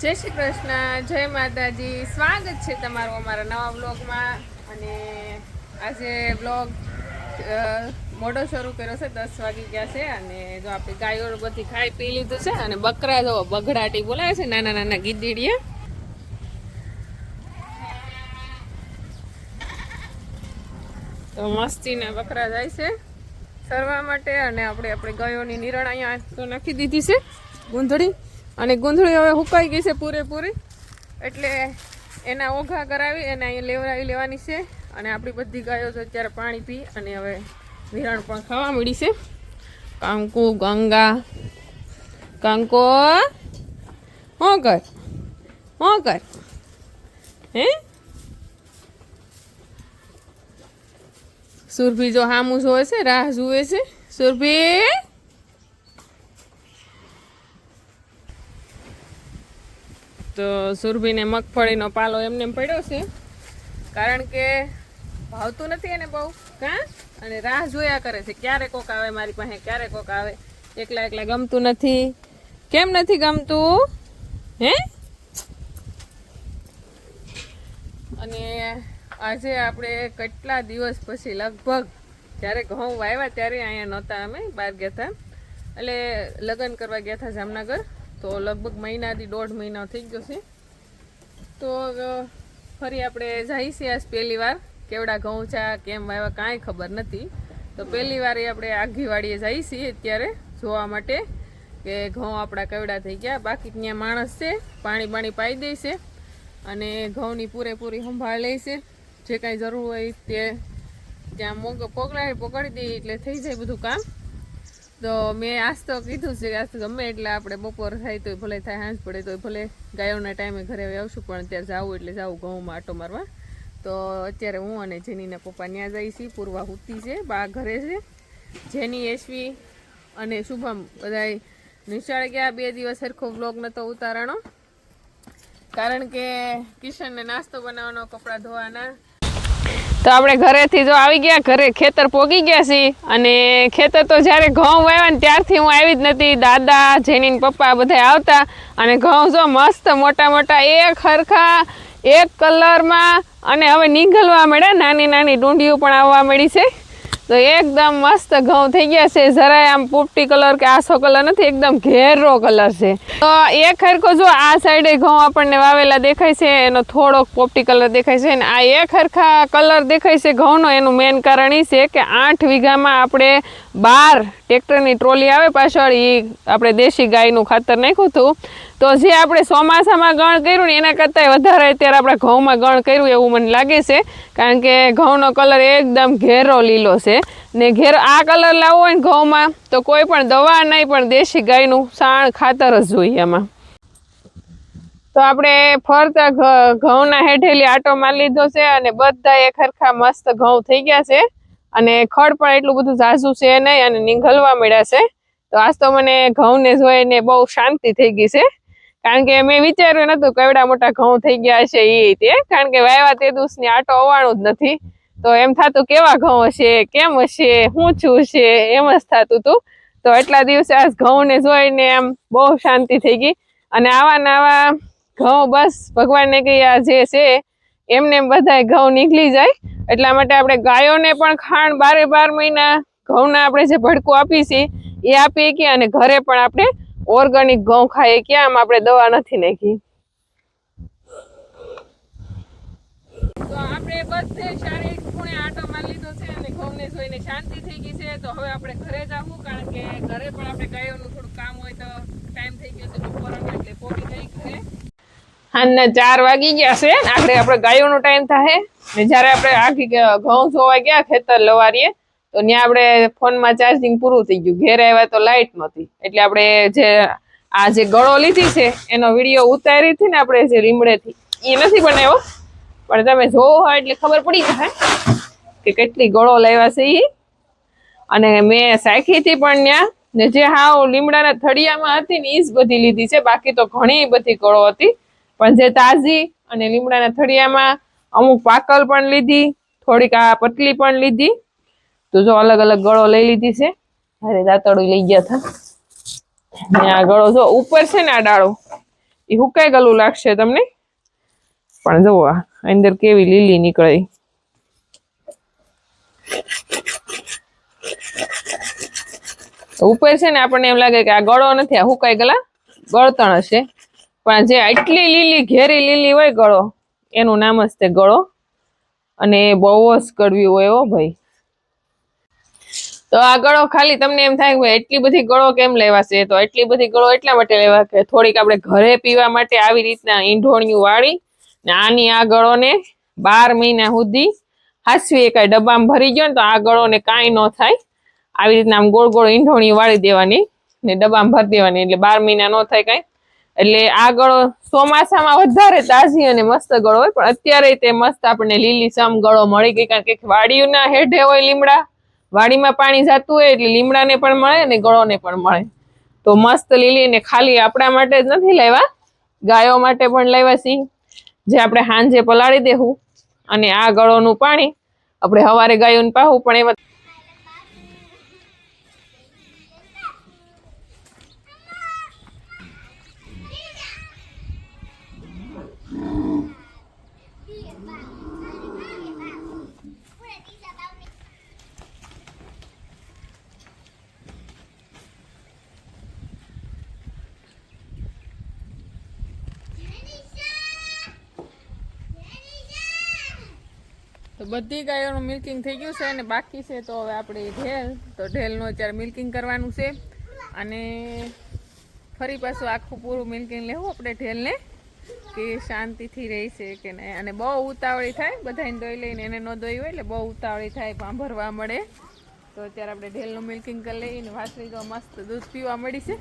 જય શ્રી કૃષ્ણ, જય માતાજી. સ્વાગત છે તમારું અમારા નવા બ્લોગમાં અને આજે બ્લોગ મોડો શરૂ કર્યો છે, દસ વાગી ગયા છે. અને જો આપણે ગાયો બધી ખાઈ પી લીધું છે અને બકરા જો બગડાટી બોલાવે છે, નાના નાના ગીદડીએ. તો મસ્તીના બકરા જાય છે સરવા માટે. અને આપણે આપણે ગાયોની નિરણ અહીંયા તો નાખી દીધી છે. ગુંધળી. અને ગુંધળી હવે હુકાઈ ગઈ છે પૂરેપૂરી. એટલે એના ઓઘા કરાવી એને અહીંયા લેવડાવી લેવાની છે. અને આપણી બધી ગાયો તો અત્યારે પાણી પી અને હવે વિરણ પણ ખાવા મળી છે. કાંકુ, ગંગા. કાંકો હું કર. હું કર. હે? સુરભી જો હામું જોવે છે, રાહ જુએ છે. સુરભી! તો સુરભીને મગફળીનો પાલો એમને એમ પડ્યો છે. કારણ કે ભાવતું નથી એને બહુ. કાં? અને રાહ જોયા કરે છે ક્યારે કોક આવે મારી પાસે ક્યારે કોક આવે. એકલા એકલા ગમતું નથી. કેમ નથી ગમતું? હે? અને આજે આપણે કેટલા દિવસ પછી લગભગ જ્યારે ઘઉં વાવ્યા ત્યારે અહીંયા નહોતા અમે બહાર ગયા હતા. એટલે લગ્ન કરવા ગયા હતા જામનગર. તો લગભગ મહિનાથી દોઢ મહિનો થઈ ગયો છે. તો ફરી આપણે છીએ આજ પહેલી વાર. કેવડા ઘઉં ચા કેમ વાવ્યા કાંઈ ખબર નથી. તો પહેલી વાર આપણે આઘીવાડીએ વાડીએ છીએ અત્યારે જોવા માટે કે ઘઉં આપણા કેવડા થઈ ગયા. બાકી ત્યાં માણસ છે, પાણી પાણી પાઈ દે છે અને ઘઉંની પૂરેપૂરી સંભાળ લે છે. જે કાંઈ જરૂર હોય તે ત્યાં મોગ પોગલાને પકડી દઈએ એટલે થઈ જાય બધું કામ. તો મેં આજ તો કીધું છે કે આજ તો ગમે એટલે આપણે બપોર થાય તો ભલે થાય હાંજ પડે તો ભલે ગાયોના ટાઈમે ઘરે આવશું, પણ અત્યારે જાવું એટલે જાવું ઘઉંમાં આટો મારવા. તો અત્યારે હું અને જેનીના પપ્પા ત્યાં જઈ છીએ પૂર્વા હુતી છે, બા ઘરે છે. જેની, એસવી અને શુભમ બધાય નિશાળે ગયા, બે દિવસ સરખો બ્લોગ નતો ઉતારણો કારણ કે કિશનને નાસ્તો બનાવવાનો, કપડાં ધોવાના તો આપણે ઘરેથી જો આવી ગયા, ઘરે ખેતર પોગી ગયા છીએ. અને ખેતર તો જ્યારે ઘઉં વાવ્યા ને ત્યારથી હું આવી જ નથી. દાદા, જેની પપ્પા બધા આવતા. અને ઘઉં જો મસ્ત મોટા મોટા, એક હરખા, એક કલરમાં અને હવે નીંગલવા મળ્યા. નાની નાની ડુંડીઓ પણ આવવા મળી છે. તો એકદમ મસ્ત ઘઉં થઈ ગયા છે. જરાય આમ પોપટી કલર કે આસો કલર નથી, એકદમ ઘેરો કલર છે. તો એક ખરખો જો આ સાઈડે ઘઉં આપણને વાવેલા દેખાય છે, એનો થોડોક પોપટી કલર દેખાય છે. અને આ એક ખરખા કલર દેખાય છે ઘઉંનો. એનું મેન કારણ એ છે કે આઠ વીઘામાં આપણે બાર ટ્રેક્ટરની ટ્રોલી આવે પાછળ એ આપણે દેશી ગાયનું ખાતર નાખ્યું હતું. તો જે આપણે ચોમાસામાં ગણ કર્યું ને એના કરતાં વધારે અત્યારે આપણે ઘઉંમાં ગણ કર્યું એવું મને લાગે છે. કારણ કે ઘઉંનો કલર એકદમ ઘેરો લીલો છે. ને ઘેરો આ કલર લાવવો હોય ને ઘઉંમાં, તો કોઈ પણ દવા નહીં, પણ દેશી ગાયનું સાણ ખાતર જ જોઈએ એમાં તો આપણે ફરતા ઘઉંના હેઠેલી આટો મારી લીધો છે અને બધા એક હરખા મસ્ત ઘઉં થઈ ગયા છે. અને ખડ પણ એટલું બધું ઝાઝું છે નહીં અને નીંગલવા મળ્યા છે. તો આજ તો મને ઘઉંને જોઈને બહુ શાંતિ થઈ ગઈ છે. કારણ કે મેં વિચાર્યું નતું કેવડા મોટા ઘઉં થઈ ગયા છે એ તે કારણ કે વાયવા તે દિવસની આટો અવાણું જ નથી. તો એમ થતું કેવા ઘઉં હશે, કેમ હશે, હું છું છે, એમ જ થતું હતું તો એટલા દિવસે આજ ઘઉંને જોઈને એમ બહુ શાંતિ થઈ ગઈ. અને આવા નવા ઘઉં બસ ભગવાનને કહી આ જે છે એમને એમ બધાય ઘઉં નીકળી જાય. એટલા માટે આપણે ગાયોને પણ ખાણ બારે બાર મહિના ઘઉંના આપણે જે ભડકું આપીએ એ આપીએ કે અને ઘરે પણ આપણે ઓર્ગેનિક ઘઉં ખાઈએ કે આમ આપણે દવા નથી નાખી. તો આપણે બધે શારીરિક ખૂણે આટો મારી લીધો છે અને ઘઉંને જોઈને શાંતિ થઈ ગઈ છે. તો હવે આપણે ઘરે જવું, કારણ કે ઘરે પણ આપણે ગાયોનું થોડું કામ હોય તો ટાઈમ થઈ ગયો છે, બપોરનો એટલે પોગી હાલના ચાર વાગી ગયા છે. આપણે આપણે ગાયોનો ટાઈમ થાય ને જ્યારે આપણે આખી ઘઉં જોવા ગયા, ખેતર લવારીએ, તો ત્યાં આપણે ફોનમાં ચાર્જિંગ પૂરું થઈ ગયું. ઘેર આવ્યા તો લાઇટ નહોતી. એટલે આપણે જે, આ જે ગળો લીધી છે, એનો વીડિયો ઉતારી હતી ને આપણે જે લીમડેથી. એ નથી બનાવ્યો. પણ તમે જોવો હોય એટલે ખબર પડી જાય કે કેટલી ગળો લાવ્યા છે એ અને મેં સાખીથી પણ ત્યાં ને જે હાવ લીમડાના થળિયામાં હતી ને એ જ બધી લીધી છે. બાકી તો ઘણી બધી ગળો હતી. પણ જે તાજી અને લીમડાના થળિયામાં અમુક પાકલ પણ લીધી, થોડીક આ પતલી પણ લીધી. તો જો અલગ અલગ ગળો લઈ લીધી છે. અરે દાંતડું લઈ ગયા હતા. ને આ ગળો જો ઉપર છે ને આ ડાળો, એ હુકાઈ ગયેલું લાગશે તમને. પણ જુઓ આ અંદર કેવી લીલી નીકળે. ઉપર છે ને આપણને એમ લાગે કે આ ગળો નથી, આ હુકાઈ ગયેલા ગળતણ હશે. પણ જે આટલી લીલી, ઘેરી લીલી હોય ગળો, એનું નામ જ તે ગળો. અને એ બહુ જ કડવી હોય હો ભાઈ. તો આ ગળો ખાલી તમને એમ થાય કે ભાઈ એટલી બધી ગળો કેમ લેવાશે તો એટલી બધી ગળો એટલા માટે લેવા કે થોડીક આપણે ઘરે પીવા માટે આવી રીતના ઈંઢોણિયું વાળી ને આની આ ગળોને બાર મહિના સુધી હાસવી એકાય ડબ્બામાં ભરી ગયો ને તો આ ગળોને કાંઈ ન થાય. આવી રીતના આમ ગોળ ગોળ ઈંઢોણી વાળી દેવાની ને ડબ્બામાં ભરી દેવાની એટલે બાર મહિના ન થાય કાંઈ. એટલે આ ગળો ચોમાસામાં વધારે તાજી અને મસ્ત ગળો હોય, પણ અત્યારે તે મસ્ત આપણને લીલી સમ ગળો મળી ગઈ, કારણ કે વાડીઓના હેઠે હોય લીમડા. વાડીમાં પાણી જતું હોય એટલે લીમડાને પણ મળે અને ગળોને પણ મળે. તો મસ્ત લીલી ને ખાલી આપણા માટે જ નથી લેવા ગાયો માટે પણ લેવા સિંહ જે આપણે સાંજે પલાળી દેવું અને આ ગળોનું પાણી આપણે સવારે ગાયોને પાવું પણ એમાં તો બધી ગાયોનું મિલ્કિંગ થઈ ગયું છે અને બાકી છે તો હવે આપણે ઢેલ. તો ઢેલનું અત્યારે મિલ્કિંગ કરવાનું છે. અને ફરી પાછું આખું પૂરું મિલ્કિંગ લેવું આપણે ઢેલને, કે શાંતિથી રહી છે કે નહીં. અને બહુ ઉતાવળી થાય બધાને દોઈ લઈને એને ન દોઈ હોય એટલે બહુ ઉતાવળી થાય પાંભરવા મળે. તો અત્યારે આપણે ઢેલનું મિલ્કિંગ કરી લઈને વાસળી તો મસ્ત દૂધ પીવા મળી છે.